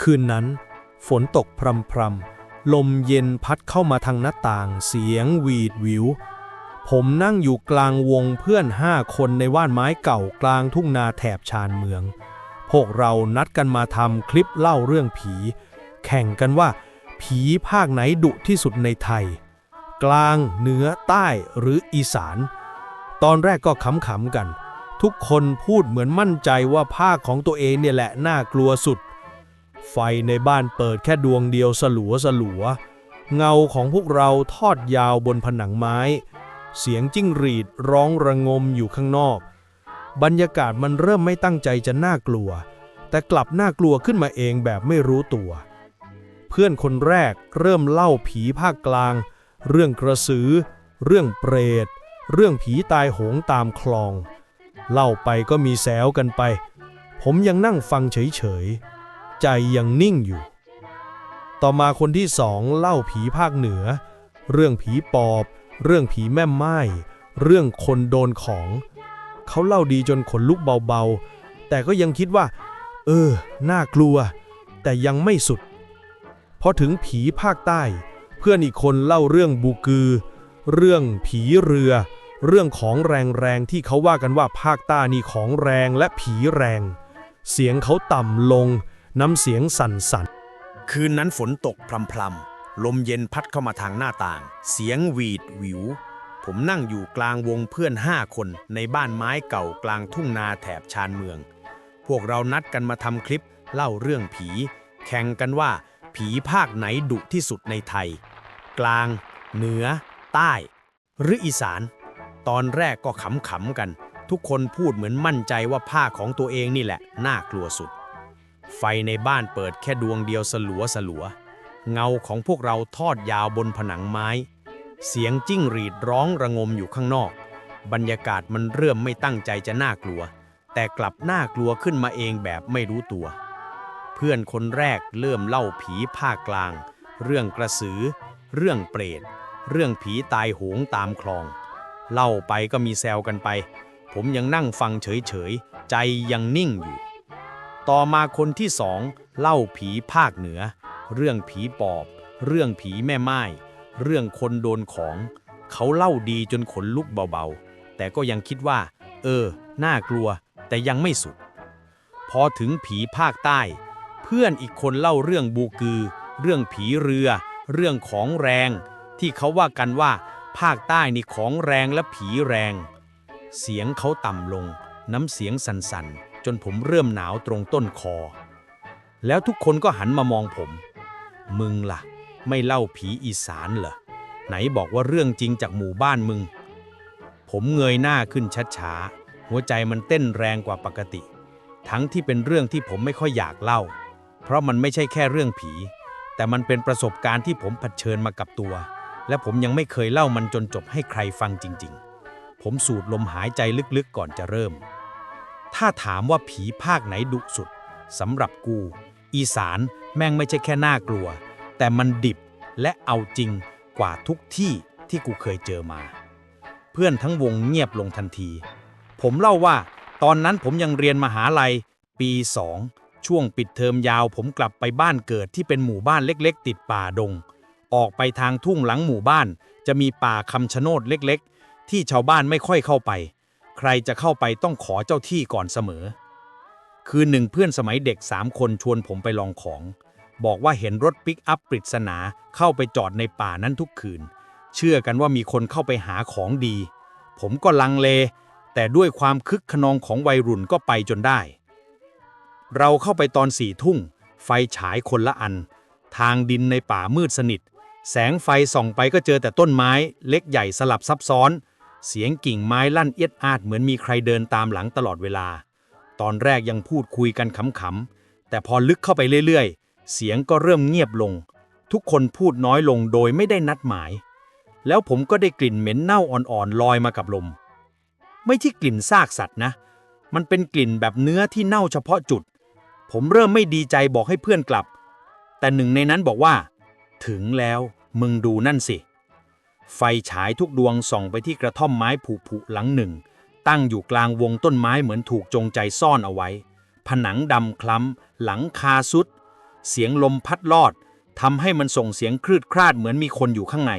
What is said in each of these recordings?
คืนนั้น ฝนตกพรำพรำๆลมเย็นพัดเข้ามาทางหน้าต่างเสียงหวีดวิว ผมนั่งอยู่กลางวงเพื่อนห้าคนในว่านไม้เก่ากลางทุ่งนาแถบชานเมือง พวกเรานัดกันมาทำคลิปเล่าเรื่องผี แข่งกันว่า ผีภาคไหนดุที่สุดในไทย กลางเหนือใต้หรืออีสาน ตอนแรกก็ขำๆกัน ทุกคนพูดเหมือนมั่นใจว่าภาคของตัวเองเนี่ยแหละน่ากลัวสุด ไฟในบ้านเปิดแค่ดวงเดียวสลัวสลัว เงาของพวกเราทอดยาวบนผนังไม้ เสียงจิ้งหรีดร้องระงมอยู่ข้างนอก บรรยากาศมันเริ่มไม่ตั้งใจจะน่ากลัว แต่กลับน่ากลัวขึ้นมาเองแบบไม่รู้ตัว เพื่อนคนแรกเริ่มเล่าผีภาคกลาง เรื่องกระสือ เรื่องเปรต เรื่องผีตายโหงตามคลอง เล่าไปก็มีแซวกันไป ผมยังนั่งฟังเฉยๆ ใจยังนิ่งอยู่ ต่อมาคนที่สองเล่าผีภาคเหนือ เรื่องผีปอบ เรื่องผีแม่ไม้ เรื่องคนโดนของ เขาเล่าดีจนขนลุกเบาๆ แต่ก็ยังคิดว่า เออ น่ากลัว แต่ยังไม่สุด พอถึงผีภาคใต้ เพื่อนอีกคนเล่าเรื่องบูกือ เรื่องผีเรือ เรื่องของแรงๆที่เขาว่ากันว่าภาคใต้นี่ของแรงและผีแรงเสียงเขาต่ำลง น้ำเสียงสั่นๆคืนนั้นฝนตกพรำๆลมเย็นพัดเข้ามาทางหน้าต่าง เสียงหวีดหวิว ผมนั่งอยู่กลางวงเพื่อนห้าคนในบ้านไม้เก่ากลางทุ่งนาแถบชานเมือง พวกเรานัดกันมาทำคลิปเล่าเรื่องผี แข่งกันว่า ผีภาคไหนดุที่สุดในไทย กลาง เหนือ ใต้ หรืออีสาน ตอนแรกก็ขำๆกัน ทุกคนพูดเหมือนมั่นใจว่าภาคของตัวเองนี่แหละ น่ากลัวสุด ไฟในบ้านเปิดแค่ดวงเดียวสลัวสลัว เงาของพวกเราทอดยาวบนผนังไม้ เสียงจิ้งหรีดร้องระงมอยู่ข้างนอก บรรยากาศมันเริ่มไม่ตั้งใจจะน่ากลัว แต่กลับน่ากลัวขึ้นมาเองแบบไม่รู้ตัว เพื่อนคนแรกเริ่มเล่าผีภาคกลาง เรื่องกระสือ เรื่องเปรต เรื่องผีตายโหงตามคลอง เล่าไปก็มีแซวกันไป ผมยังนั่งฟังเฉยๆ ใจยังนิ่งอยู่ ต่อมาคนที่สองเล่าผีภาคเหนือ เรื่องผีปอบ เรื่องผีแม่ไม้ เรื่องคนโดนของ เขาเล่าดีจนขนลุกเบาๆ แต่ก็ยังคิดว่า เออ น่ากลัว แต่ยังไม่สุด พอถึงผีภาคใต้ เพื่อนอีกคนเล่าเรื่องบูกือ เรื่องผีเรือ เรื่องของแรง ที่เขาว่ากันว่า ภาคใต้นี่ของแรงและผีแรง เสียงเขาต่ำลง น้ำเสียงสั่นๆ จนผมเริ่มหนาวตรงต้นคอ แล้วทุกคนก็หันมามองผม มึงล่ะ ไม่เล่าผีอีสานเหรอ ไหนบอกว่าเรื่องจริงจากหมู่บ้านมึง ผมเงยหน้าขึ้นช้าๆ หัวใจมันเต้นแรงกว่าปกติ ทั้งที่เป็นเรื่องที่ผมไม่ค่อยอยากเล่า เพราะมันไม่ใช่แค่เรื่องผี แต่มันเป็นประสบการณ์ที่ผมเผชิญมากับตัว และผมยังไม่เคยเล่ามันจนจบให้ใครฟังจริง ๆ ผมสูดลมหายใจลึกๆก่อนจะเริ่ม ถ้าถามว่าผีภาคไหนดุสุดสำหรับกู อีสานแม่งไม่ใช่แค่น่ากลัว แต่มันดิบและเอาจริงกว่าทุกที่ที่กูเคยเจอมา เพื่อนทั้งวงเงียบลงทันที ผมเล่าว่าตอนนั้นผมยังเรียนมหาลัย ปีสองช่วงปิดเทอมยาวผมกลับไปบ้านเกิดที่เป็นหมู่บ้านเล็กๆ ติดป่าดง ออกไปทางทุ่งหลังหมู่บ้าน จะมีป่าคำชะโนดเล็กๆ ที่ชาวบ้านไม่ค่อยเข้าไป ใครจะเข้าไปต้องขอเจ้าที่ก่อนเสมอ คืนหนึ่งเพื่อนสมัยเด็กสามคนชวนผมไปลองของ บอกว่าเห็นรถปิกอัพปริศนาเข้าไปจอดในป่านั้นทุกคืน เชื่อกันว่ามีคนเข้าไปหาของดี ผมก็ลังเล แต่ด้วยความคึกขนองของวัยรุ่นก็ไปจนได้ เราเข้าไปตอนสี่ทุ่ง ไฟฉายคนละอัน ทางดินในป่ามืดสนิท แสงไฟส่องไปก็เจอแต่ต้นไม้ เล็กใหญ่สลับซับซ้อน เสียงกิ่งไม้ลั่นเอียดอาดเหมือนมีใครเดินตามหลังตลอดเวลา ตอนแรกยังพูดคุยกันขำๆ แต่พอลึกเข้าไปเรื่อยๆ เสียงก็เริ่มเงียบลง ทุกคนพูดน้อยลงโดยไม่ได้นัดหมาย แล้วผมก็ได้กลิ่นเหม็นเน่าอ่อนๆลอยมากับลม ไม่ใช่กลิ่นซากสัตว์นะ มันเป็นกลิ่นแบบเนื้อที่เน่าเฉพาะจุด ผมเริ่มไม่ดีใจบอกให้เพื่อนกลับ แต่หนึ่งในนั้นบอกว่า ถึงแล้วมึงดูนั่นสิ ไฟฉายทุกดวงส่องไปที่กระท่อมไม้ผุๆหลังหนึ่ง ตั้งอยู่กลางวงต้นไม้เหมือนถูกจงใจซ่อนเอาไว้ ผนังดำคล้ำ หลังคาสุด เสียงลมพัดลอดทำให้มันส่งเสียงคลืดคลาดเหมือนมีคนอยู่ข้างใน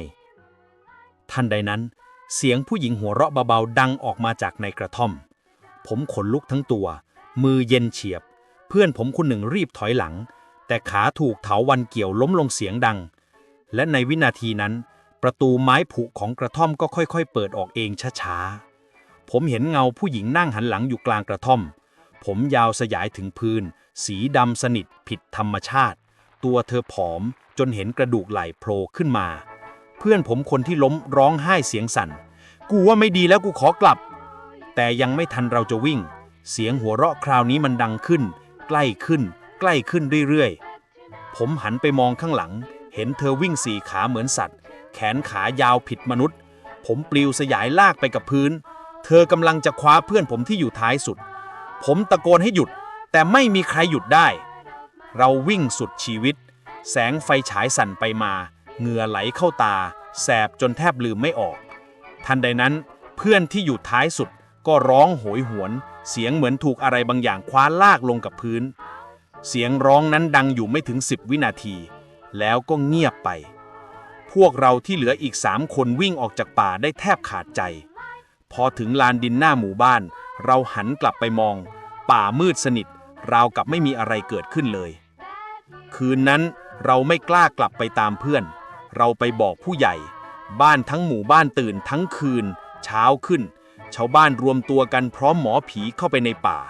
ทันใดนั้น เสียงผู้หญิงหัวเราะเบาๆดังออกมาจากในกระท่อม ผมขนลุกทั้งตัว มือเย็นเฉียบ เพื่อนผมคนหนึ่งรีบถอยหลัง แต่ขาถูกเถาวันเกี่ยวล้มลงเสียงดัง และในวินาทีนั้น ประตูไม้ผุของกระท่อมก็ค่อยๆ เปิดออกเองช้าๆ ผมเห็นเงาผู้หญิงนั่งหันหลังอยู่กลางกระท่อม ผมยาวสยายถึงพื้น สีดำสนิทผิดธรรมชาติ ตัวเธอผอมจนเห็นกระดูกไหล่โผล่ขึ้นมา เพื่อนผมคนที่ล้มร้องไห้เสียงสั่น กูว่าไม่ดีแล้วกูขอกลับ แต่ยังไม่ทันเราจะวิ่ง เสียงหัวเราะคราวนี้มันดังขึ้น ใกล้ขึ้น ใกล้ขึ้นเรื่อยๆ ผมหันไปมองข้างหลัง เห็นเธอวิ่งสี่ขาเหมือนสัตว์ แขนขายาวผิดมนุษย์ ผมปลิวสยายลากไปกับพื้น เธอกำลังจะคว้าเพื่อนผมที่อยู่ท้ายสุด ผมตะโกนให้หยุด แต่ไม่มีใครหยุดได้ เราวิ่งสุดชีวิต แสงไฟฉายสั่นไปมา เหงื่อไหลเข้าตา แสบจนแทบลืมไม่ออก ทันใดนั้นเพื่อนที่อยู่ท้ายสุดก็ร้องโหยหวน เสียงเหมือนถูกอะไรบางอย่างคว้าลากลงกับพื้น เสียงร้องนั้นดังอยู่ไม่ถึง10วินาที แล้วก็เงียบไป พวกเราที่เหลืออีกสามคนวิ่งออกจากป่าได้แทบขาดใจ พอถึงลานดินหน้าหมู่บ้าน เราหันกลับไปมอง ป่ามืดสนิท ราวกับไม่มีอะไรเกิดขึ้นเลย คืนนั้นเราไม่กล้ากลับไปตามเพื่อน เราไปบอกผู้ใหญ่ บ้านทั้งหมู่บ้านตื่นทั้งคืน เช้าขึ้น ชาวบ้านรวมตัวกันพร้อมหมอผีเข้าไปในป่า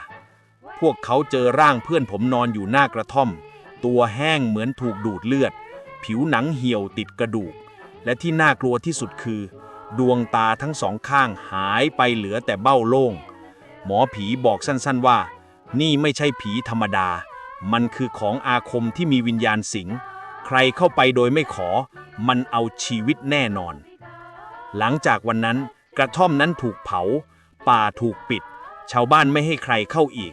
พวกเขาเจอร่างเพื่อนผมนอนอยู่หน้ากระท่อม ตัวแห้งเหมือนถูกดูดเลือด ผิวหนังเหี่ยวติดกระดูก และที่น่ากลัวที่สุดคือ ดวงตาทั้งสองข้างหายไปเหลือแต่เบ้าโล่ง หมอผีบอกสั้นๆว่า นี่ไม่ใช่ผีธรรมดา มันคือของอาคมที่มีวิญญาณสิง ใครเข้าไปโดยไม่ขอ มันเอาชีวิตแน่นอน หลังจากวันนั้นกระท่อมนั้นถูกเผา ป่าถูกปิด ชาวบ้านไม่ให้ใครเข้าอีก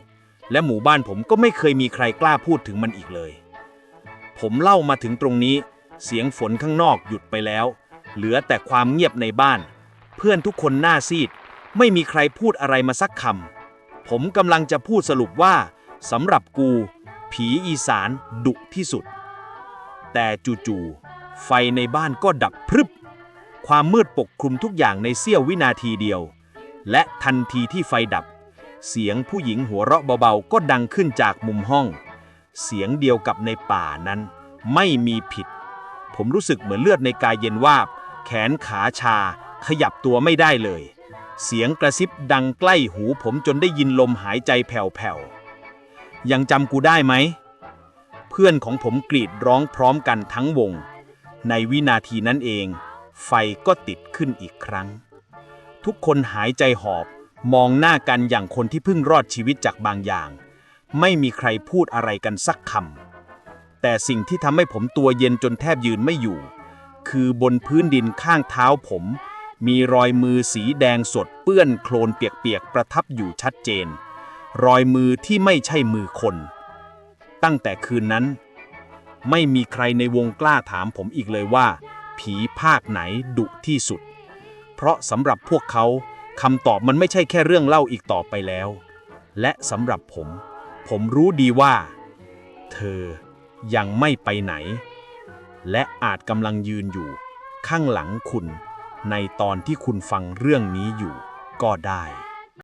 และหมู่บ้านผมก็ไม่เคยมีใครกล้าพูดถึงมันอีกเลย ผมเล่ามาถึงตรงนี้ เสียงฝนข้างนอกหยุดไปแล้ว เหลือแต่ความเงียบในบ้าน เพื่อนทุกคนหน้าซีด ไม่มีใครพูดอะไรมาสักคำผมกำลังจะพูดสรุปว่าสำหรับกู ผีอีสานดุที่สุด แต่จู่ๆไฟในบ้านก็ดับพรึบ ความมืดปกคลุมทุกอย่างในเสี้ยววินาทีเดียว และทันทีที่ไฟดับ เสียงผู้หญิงหัวเราะเบาๆ ก็ดังขึ้นจากมุมห้อง เสียงเดียวกับในป่านั้น ไม่มีผิด ผมรู้สึกเหมือนเลือดในกายเย็นวาบ แขนขาชา ขยับตัวไม่ได้เลย เสียงกระซิบดังใกล้หูผมจนได้ยินลมหายใจแผ่วๆ ยังจำกูได้ไหม เพื่อนของผมกรีดร้องพร้อมกันทั้งวง ในวินาทีนั้นเอง ไฟก็ติดขึ้นอีกครั้ง ทุกคนหายใจหอบมองหน้ากันอย่างคนที่เพิ่งรอดชีวิตจากบางอย่าง ไม่มีใครพูดอะไรกันสักคำแต่สิ่งที่ทำให้ผมตัวเย็นจนแทบยืนไม่อยู่ คือบนพื้นดินข้างเท้าผม มีรอยมือสีแดงสดเปื้อนโคลนเปียกๆประทับอยู่ชัดเจน รอยมือที่ไม่ใช่มือคน ตั้งแต่คืนนั้น ไม่มีใครในวงกล้าถามผมอีกเลยว่า ผีภาคไหนดุที่สุด เพราะสำหรับพวกเขาคำตอบมันไม่ใช่แค่เรื่องเล่าอีกต่อไปแล้ว และสำหรับผม ผมรู้ดีว่า เธอยังไม่ไปไหน และอาจกำลังยืนอยู่ ข้างหลังคุณ ในตอนที่คุณฟังเรื่องนี้อยู่ก็ได้